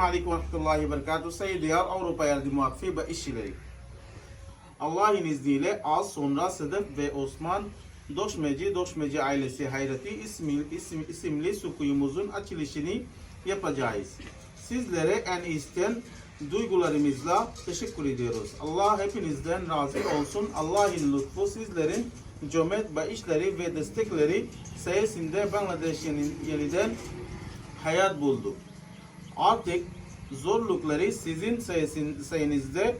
Aleyküm ve Rahmetullahi ve Berekatuhu. Sayın Diyar Avrupa Yardım Vakfı ve işçileri. Allah'ın izniyle az sonra Sedef ve Osman Doşmeci, Doşmeci ailesi Hayreti ismi, isim, isimli sukuyumuzun açılışını yapacağız. Sizlere en içten duygularımızla teşekkür ediyoruz. Allah hepinizden razı olsun. Allah'ın lütfu sizlerin cömert bağışları ve destekleri sayesinde Bangladeş'in yeniden hayat buldu. Artık zorlukları sizin sayenizde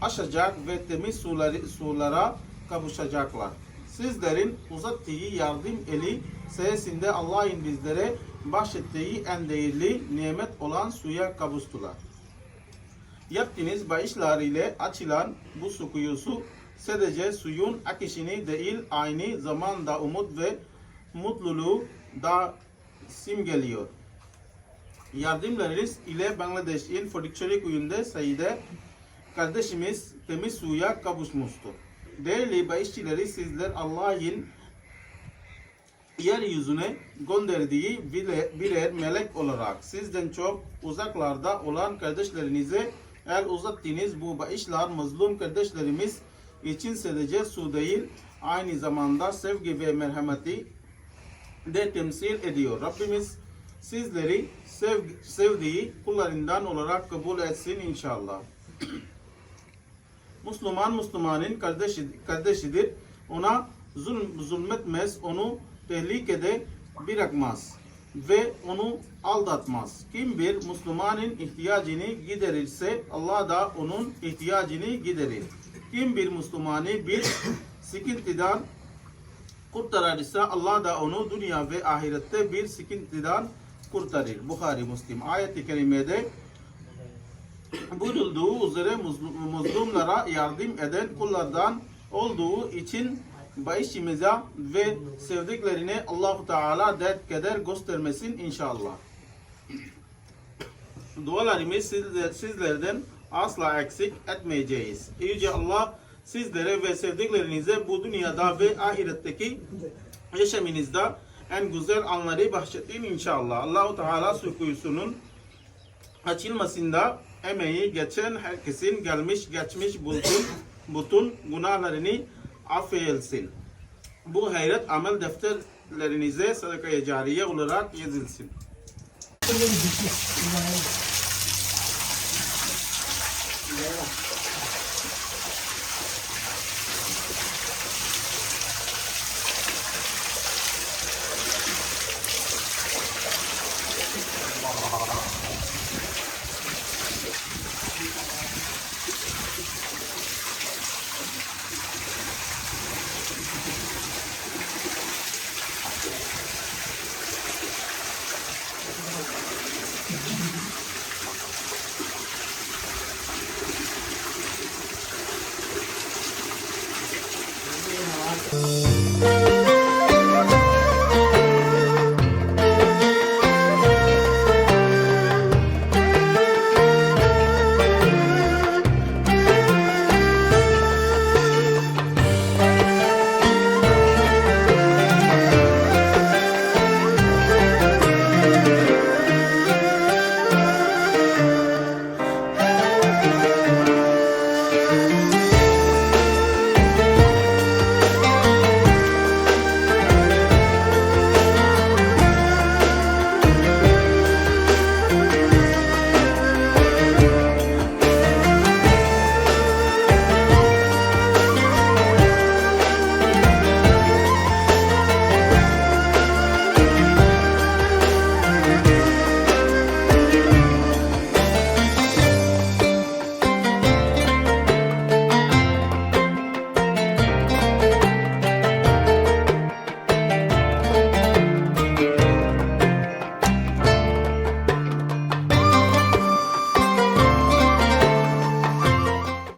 aşacak ve temiz suları, sulara kavuşacaklar. Sizlerin uzattığı yardım eli sayesinde Allah'ın bizlere bahşettiği en değerli nimet olan suya kavuştular. Yaptığınız bağışlar ile açılan bu su kuyusu sadece suyun akışını değil aynı zamanda umut ve mutluluğu da simgeliyor. Yardımlarınız ile Bangladeş'in Fodikçeli kuyunda sayıda kardeşimiz temiz suya kavuşmuştur. Değerli bağışçıları sizler Allah'ın yeryüzüne gönderdiği birer, birer melek olarak sizden çok uzaklarda olan kardeşlerinize el uzattığınız bu bağışlar mazlum kardeşlerimiz için sadece su değil aynı zamanda sevgi ve merhameti de temsil ediyor. Rabbimiz sizleri sev, sevdiği kullarından olarak kabul etsin inşallah. Müslüman Müslümanın kardeşi, kardeşidir. Ona zulm, zulmetmez, onu tehlikede bırakmaz ve onu aldatmaz. Kim bir Müslümanın ihtiyacını giderirse Allah da onun ihtiyacını giderir. Kim bir Müslümanı bir sıkıntıdan kurtarırsa Allah da onu dünya ve ahirette bir sıkıntıdan kurtarır. Bukhari Müslim ayet-i kerimede buyurulduğu üzere mazlumlara yardım eden kullardan olduğu için bağışımıza ve sevdiklerine Allahu Teala dert keder göstermesin inşallah. Dualarımız sizler- sizlerden asla eksik etmeyeceğiz. Yüce Allah sizlere ve sevdiklerinize bu dünyada ve ahiretteki yaşamınızda en güzel anları bahşettin inşallah. Allahu Teala su kuyusunun açılmasında emeği geçen herkesin gelmiş geçmiş bütün, bütün günahlarını affeyilsin. Bu hayret amel defterlerinize sadakaya cariye olarak yazılsın.